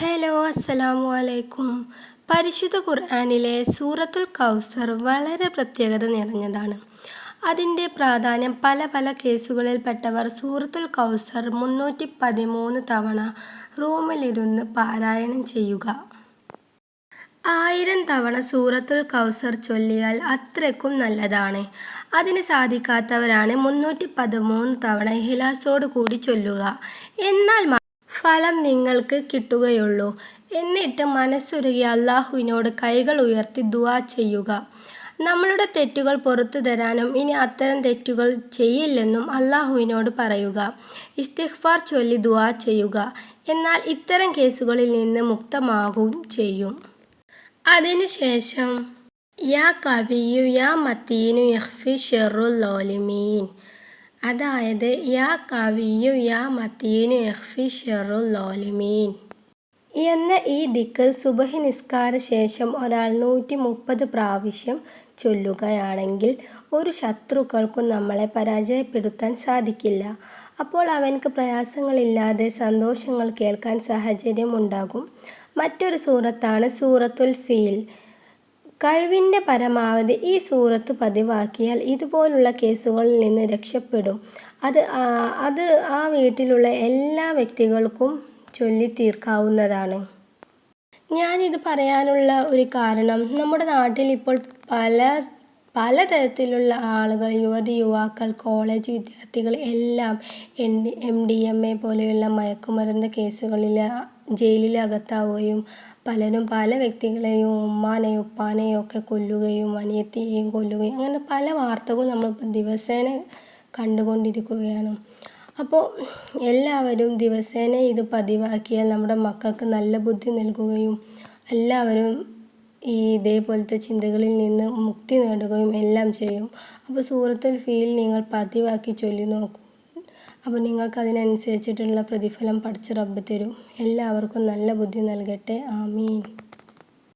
Hello അസ്സലാമു അലൈക്കും. പരിശുദ്ധ ഖുർആാനിലെ സൂറത്തുൽ കൗസർ വളരെ പ്രത്യേകത നിറഞ്ഞതാണ്. അതിന്റെ പ്രാധാന്യം പല പല കേസുകളിൽപ്പെട്ടവർ സൂറത്തുൽ കൗസർ മുന്നൂറ്റി പതിമൂന്ന് തവണ റൂമിലിരുന്ന് പാരായണം ചെയ്യുക. ആയിരം തവണ സൂറത്തുൽ കൗസർ ചൊല്ലിയാൽ അത്രയ്ക്കും നല്ലതാണ്. അതിന് സാധിക്കാത്തവരാണ് മുന്നൂറ്റി പതിമൂന്ന് തവണ ഹിലാസോട് കൂടി ചൊല്ലുക. എന്നാൽ ഫലം നിങ്ങൾക്ക് കിട്ടുകയുള്ളൂ. എന്നിട്ട് മനസ്സുരുകി അള്ളാഹുവിനോട് കൈകൾ ഉയർത്തി ദുആ ചെയ്യുക. നമ്മളുടെ തെറ്റുകൾ പുറത്തു തരാനും ഇനി അത്തരം തെറ്റുകൾ ചെയ്യില്ലെന്നും അള്ളാഹുവിനോട് പറയുക. ഇസ്തിഗ്ഫാർ ചൊല്ലി ദുആ ചെയ്യുക. എന്നാൽ ഇത്തരം കേസുകളിൽ നിന്ന് മുക്തമാകും ചെയ്യും. അതിനുശേഷം യാ കവിയു യാ മത്തീനു യഹ്ഫി ഷെറുൽ ലോലിമീൻ അതായത് യാ കവിയു യാ മത്തീനു എഹ്ഫി ഷെറു ലോലിമീൻ. എന്ന ഈ ദിക്കൽ സുബഹി നിസ്കാര ശേഷം ഒരാൾ നൂറ്റി മുപ്പത് പ്രാവശ്യം ചൊല്ലുകയാണെങ്കിൽ ഒരു ശത്രുക്കൾക്കും നമ്മളെ പരാജയപ്പെടുത്താൻ സാധിക്കില്ല. അപ്പോൾ അവൻക്ക് പ്രയാസങ്ങളില്ലാതെ സന്തോഷങ്ങൾ കേൾക്കാൻ സാഹചര്യമുണ്ടാകും. മറ്റൊരു സൂറത്താണ് സൂറത്തുൽ ഫീൽ. കഴിവിന്റെ പരമാവധി ഈ സൂറത്ത് പതിവാക്കിയാൽ ഇതുപോലുള്ള കേസുകളിൽ നിന്ന് രക്ഷപ്പെടും. അത് അത് ആ വീട്ടിലുള്ള എല്ലാ വ്യക്തികൾക്കും ചൊല്ലി തീർക്കാവുന്നതാണ് ഞാനിത് പറയാനുള്ള ഒരു കാരണം നമ്മുടെ നാട്ടിൽ ഇപ്പോൾ പല പലതരത്തിലുള്ള ആളുകൾ യുവതി യുവാക്കൾ കോളേജ് വിദ്യാർത്ഥികൾ എല്ലാം N M D M A പോലെയുള്ള മയക്കുമരുന്ന് കേസുകളിൽ ജയിലിൽ അകത്താവുകയും പലരും പല വ്യക്തികളെയും ഉമ്മാനെയും ഉപ്പാനെയും ഒക്കെ കൊല്ലുകയും അനിയത്തിയെയും കൊല്ലുകയും അങ്ങനെ പല വാർത്തകളും നമ്മൾ ദിവസേന കണ്ടുകൊണ്ടിരിക്കുകയാണ്. അപ്പോൾ എല്ലാവരും ദിവസേന ഇത് പതിവാക്കിയാൽ നമ്മുടെ മക്കൾക്ക് നല്ല ബുദ്ധി നൽകുകയും എല്ലാവരും ഈ ഇതേപോലത്തെ ചിന്തകളിൽ നിന്ന് മുക്തി നേടുകയും എല്ലാം ചെയ്യും. അപ്പോൾ സൂറത്തുൽ ഫീൽ നിങ്ങൾ പതിവാക്കി ചൊല്ലി നോക്കൂ. അപ്പോൾ നിങ്ങൾക്ക് അതിനനുസരിച്ചിട്ടുള്ള പ്രതിഫലം പഠിച്ച് റബ്ബ് തരും. എല്ലാവർക്കും നല്ല ബുദ്ധി നൽകട്ടെ. ആമീൻ.